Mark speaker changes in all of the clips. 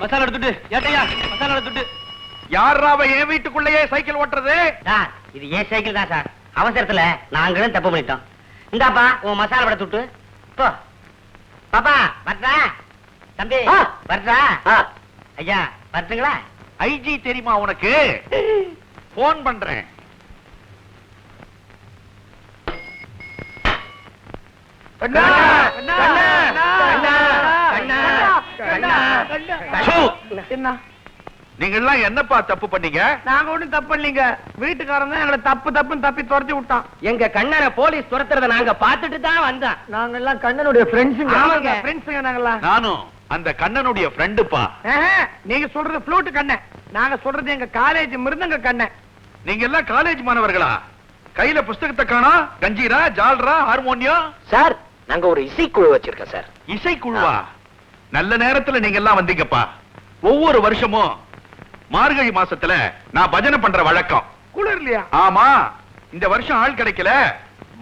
Speaker 1: மசாலா எடுத்துட்டு ஏட்டையா? மசாலா எடுத்துட்டு.
Speaker 2: யாராவ என் வீட்டுக்குள்ளேயே சைக்கிள் ஓட்டுறது?
Speaker 3: சார் இது ஏன் சைக்கிள் தான் சார். அவசரத்துல நாங்களும் தப்பு பண்ணிட்டோம். இந்தாப்பா உன் மசாலா பட துட்டு. போ. பாப்பா வரட்டா தம்பி
Speaker 1: ஆ.
Speaker 3: ஐயா வரட்டுங்களா?
Speaker 2: ஐஜி தெரியுமா உனக்கு? போன் பண்றேன்.
Speaker 1: கண்ணா, கண்ணா. என்ன?
Speaker 2: நீங்க எல்லாம் என்னப்பா தப்பு பண்ணீங்க?
Speaker 1: நாங்க ஒண்ணும் தப்பு இல்லைங்க வீட்டுக்காரன் தான் எங்களை தப்பு தப்புன்னு தப்பி துரத்தி விட்டான்.
Speaker 3: எங்க கண்ணனை போலீஸ் துரத்துறத நாங்க பார்த்துட்டு தான் வந்தோம்.
Speaker 1: நாங்க எல்லாம் கண்ணனுடைய ஃப்ரெண்ட்ஸுங்க
Speaker 3: ஆமாங்க.
Speaker 1: ஃப்ரெண்ட்ஸுங்க நாங்கெல்லாம்.
Speaker 2: நானும் அந்த கண்ணனுடைய ஃப்ரெண்டுப்பா
Speaker 1: நீங்க சொல்றது ஃப்ளூட் கண்ணன். நாங்க சொல்றது எங்க காலேஜ் மிருதங்க கண்ணன்.
Speaker 2: நீங்க எல்லாம் காலேஜ் மாணவர்களா? கையில புஸ்தகத்தை காணா? கஞ்சீரா ஜால்ரா ஹார்மோனியம்
Speaker 4: சார் நாங்க ஒரு இசைக்குழு வச்சிருக்கோம் சார்.
Speaker 2: இசைக்குழுவா? நல்ல நேரத்துல நீங்க எல்லாம் வந்தீங்கப்பா. ஒவ்வொரு வருஷமும் மார்கழி மாசத்துல நான் பஜனை பண்ற வழக்கம்.
Speaker 1: குளிர் இல்லையா
Speaker 2: ஆமா. இந்த வருஷம் ஆள் கிடைக்கல.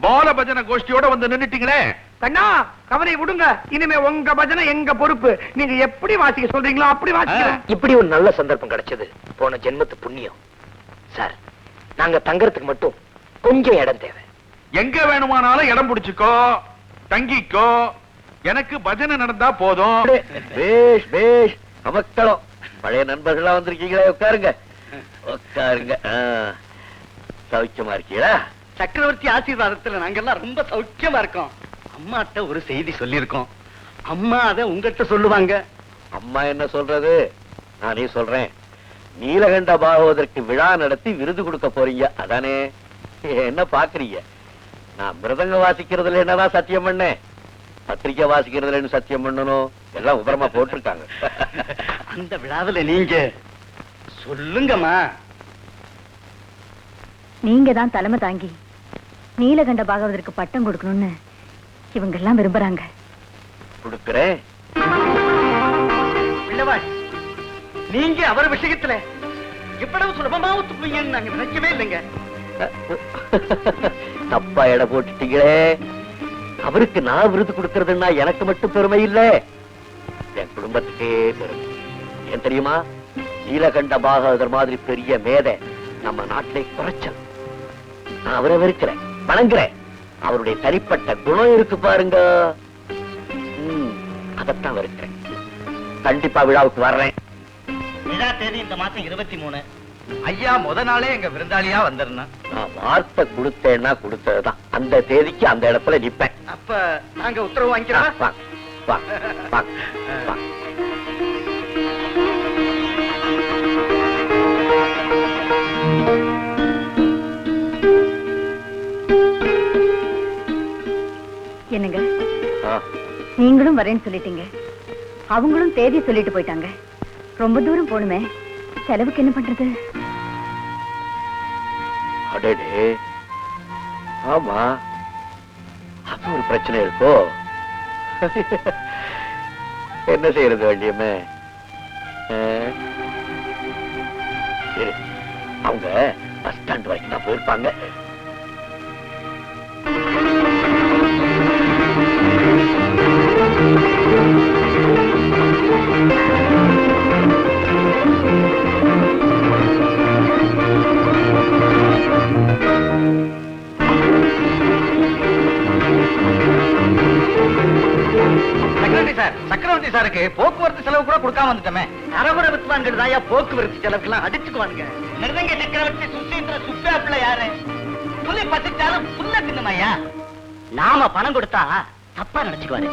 Speaker 2: பால பஜனை கோஷ்டியோட வந்து நின்னுட்டீங்களே.
Speaker 1: கண்ணா கவலை விடுங்க. இனிமே உங்க பஜனை எங்க பொறுப்பு? நீங்க எப்படி வாசிக்க சொல்றீங்களோ அப்படி வாசிக்கிறேன்
Speaker 4: இப்படி ஒரு நல்ல சந்தர்ப்பம் கிடைச்சது. போன ஜென்மத்து புண்ணியம். சார் நாங்க தங்கறதுக்கு மட்டும் கொஞ்சம் இடம் தேவை.
Speaker 2: எங்க வேணுமானாலும் இடம் பிடிச்சுக்கோ தங்கிக்கோ எனக்கு பஜனை நடந்தா போதும்.
Speaker 4: பேஷ் பேஷ். அமக்களம் பழைய நண்பர்களா வந்திருக்கீங்களே உட்காருங்க. உட்காருங்க. சௌக்கியமா இருக்கீங்களா?
Speaker 3: சக்கரவர்த்தி ஆசீர்வாதத்துல நாங்க எல்லாம் ரொம்ப சௌக்கியமா இருக்கோம். அம்மாட்ட ஒரு செய்தி சொல்லியிருக்கோம். அம்மா அத உங்ககிட்ட சொல்லுவாங்க.
Speaker 4: அம்மா என்ன சொல்றது? நானே சொல்றேன். நீலகண்ட பாகவதற்கு விழா நடத்தி விருது கொடுக்க போறீங்க அதானே? என்ன பாக்குறீங்க? நான் மிருதங்க வாசிக்கிறதுல என்னதான் சத்தியம் பண்ணேன்? பத்திரிக்கை வாசிக்கிறதுல என்ன சத்தியம் பண்ணணும்? எல்லாம் உபரமா போட்டிருக்காங்க.
Speaker 3: அந்த விழாவுல நீங்க சொல்லுங்கம்மா.
Speaker 5: நீங்க தான் தலைமை தாங்கி நீலகண்ட பாகவதற்கு பட்டம் கொடுக்கணும்னு இவங்க எல்லாம் விரும்புறாங்க.
Speaker 4: கொடுக்கிறேன்.
Speaker 3: நீங்க அவர் விஷயத்துல இவ்வளவு சுலபமா ஒத்துக்குவீங்கன்னு நாங்க நினைக்கவே இல்லைங்க.
Speaker 4: தப்பா எடை போட்டுட்டீங்களே. அவருக்கு நான் விருது கொடுக்கறதுன்னா எனக்கு மட்டும் பெருமை இல்ல. என் குடும்பத்துக்கே பெருமை. ஏன் தெரியுமா? நீலகண்ட பாகவதர் மாதிரி பெரிய மேதை நம்ம நாட்டிலே குறைச்சல். நான் அவரை வெறுக்கிறேன் வணங்குறேன். அவருடைய தனிப்பட்ட குணம் இருக்கு பாருங்க. ம், அதைத்தான் வெறுக்கிறேன். கண்டிப்பா விழாவுக்கு வர்றேன்.
Speaker 3: விழா தேதி இந்த மாசம் இருபத்தி மூணு. ஐயா முத நாளே எங்க விருந்தாளியா வந்துருந்தேன்
Speaker 4: நான் வார்த்தை கொடுத்தேன்னா கொடுத்ததுதான். அந்த தேதிக்கு அந்த இடத்துல நிப்பேன்.
Speaker 3: அப்ப நாங்க உத்தரவு வாங்கிக்கிறோம்?
Speaker 4: வா, வா, வா, வா.
Speaker 5: என்னங்க?
Speaker 4: ஆ,
Speaker 5: நீங்களும் வரேன்னு சொல்லிட்டீங்க. அவங்களும் தேதி சொல்லிட்டு போயிட்டாங்க. ரொம்ப தூரம் போகணுமே செலவுக்கு என்ன பண்றது?
Speaker 4: அடடே. ஆமா. அது ஒரு பிரச்சனை இருக்கோ? என்ன செய்யறது வேண்டியமே அவங்க பஸ் ஸ்டாண்ட் வரைக்கும் தான் போயிருப்பாங்க.
Speaker 3: சார் சக்கரவர்த்தி சாருக்கு போக்குவரத்து செலவு கூட கொடுக்காம வந்துட்டோமே. அறகுற வித்வான்கள் தாயா போக்குவரத்து செலவுக்கெல்லாம் அடிச்சுக்குவானுங்க. மிருதங்க சக்கரவர்த்தி சுசீந்திர சுப்பியாப்புல யாரு? புலி பசிச்சாலும் புல்ல தின்னுமையா நாம பணம் கொடுத்தா தப்பா நினைச்சுக்குவாரு.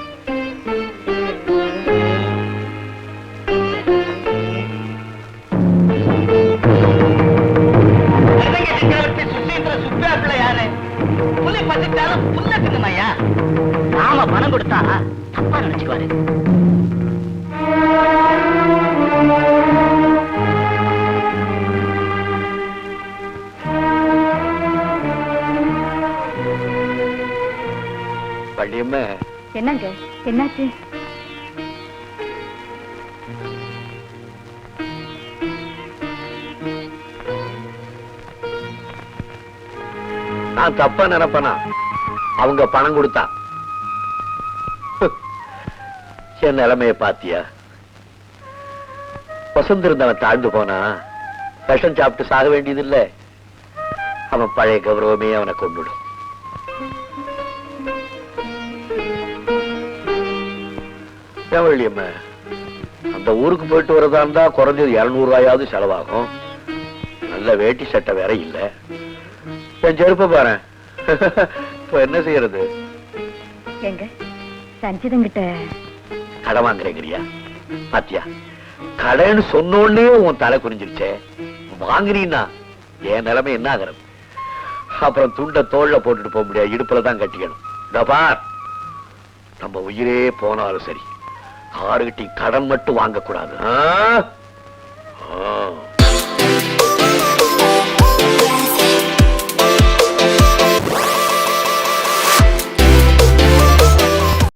Speaker 3: மிருதங்க சக்கரவர்த்தி சுசீந்திர சுப்பியாப்புல யாரு? புலி பசிச்சாலும் புல்ல தின்னுமையா நாம பணம் கொடுத்தா
Speaker 4: வள்ளியம்மே
Speaker 5: என்னங்க? என்னாச்சு?
Speaker 4: நான் தப்பா நினைப்பனா? அவங்க பணம் கொடுத்தா. என் நிலைமைய பாத்தியா? வசந்து இருந்தவன் தாழ்ந்து போனா விஷம் சாப்பிட்டு சாக வேண்டியது இல்ல அவன் பழைய கௌரவமே அவனை கொண்டுடும் ஏவழியம்மா அந்த ஊருக்கு போயிட்டு வரதா இருந்தா குறைஞ்சது இருநூறு ரூபாயாவது செலவாகும். நல்ல வேட்டி சட்டை வேற இல்ல. என் செருப்ப பாரு. இப்ப என்ன செய்யறது?
Speaker 5: எங்க? சஞ்சிதங்கிட்ட.
Speaker 4: கடை வாங்குறேங்கிறியா? பாத்தியா? கடைன்னு சொன்னோடனே உன் தலை குறிஞ்சிருச்சே வாங்குனீன்னா என் நிலைமை என்ன ஆகிறது? அப்புறம் துண்ட தோல்ல போட்டுட்டு போக முடியாது. இடுப்புல தான் கட்டிக்கணும். நம்ம உயிரே போனாலும் சரி. யாருகிட்டையும் கடன் மட்டும் வாங்கக்கூடாது.